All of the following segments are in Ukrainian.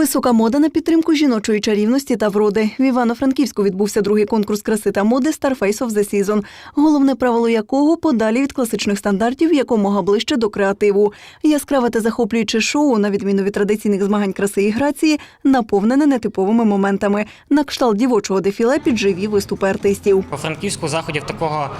Висока мода на підтримку жіночої чарівності та вроди. В Івано-Франківську відбувся другий конкурс краси та моди Starface of the Season, головне правило якого подалі від класичних стандартів якомога ближче до креативу. Яскраве та захоплююче шоу, на відміну від традиційних змагань краси і грації, наповнене нетиповими моментами. На кшталт дівочого дефіле під живі виступи артистів. По Франківську заходів такого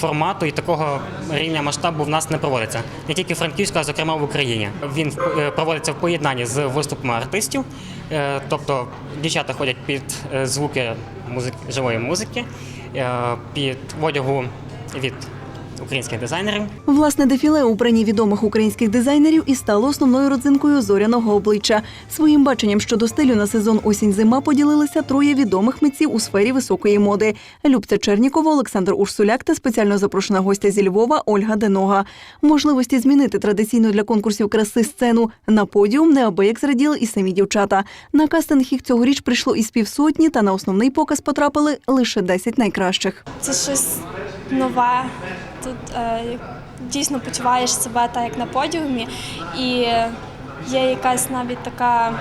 формату і такого рівня масштабу в нас не проводиться. Не тільки Франківська, а зокрема в Україні. Він е, проводиться в поєднанні з виступами артистів. Е, Тобто дівчата ходять під е, звуки музики, живої музики, е, під одягу від українських дизайнерів. Власне, дефіле у бранні відомих українських дизайнерів і стало основною родзинкою зоряного обличчя. Своїм баченням щодо стилю на сезон осінь-зима поділилися троє відомих митців у сфері високої моди: Любця Чернікова, Олександр Урсуляк та спеціально запрошена гостя зі Львова Ольга Денога. Можливості змінити традиційну для конкурсів краси сцену на подіум неабияк зраділи і самі дівчата. На кастинг їх цьогоріч прийшло із півсотні, та на основний показ потрапили лише 10 найкращих. Це щось нове. Тут е, дійсно почуваєш себе так, як на подіумі, і є якась навіть така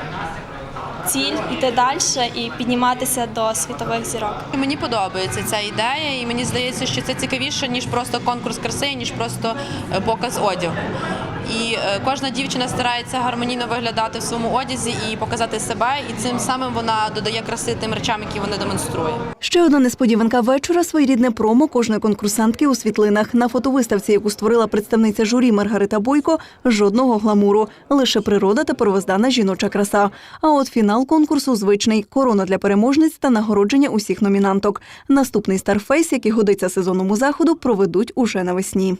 ціль йти далі і підніматися до світових зірок. Мені подобається ця ідея, і мені здається, що це цікавіше ніж просто конкурс краси, ніж просто е, показ одягу. І е, кожна дівчина старається гармонійно виглядати в своєму одязі і показати себе, і цим самим вона додає краси тим речам, які вони демонструє. Ще одна несподіванка вечора своєрідне промо кожної конкурсантки у світлинах. На фотовиставці, яку створила представниця журі Маргарита Бойко, жодного гламуру, лише природа та первоздана жіноча краса. А от фінал конкурсу звичний корона для переможниць та нагородження усіх номінанток. Наступний старфейс, який годиться сезонному заходу, проведуть уже навесні.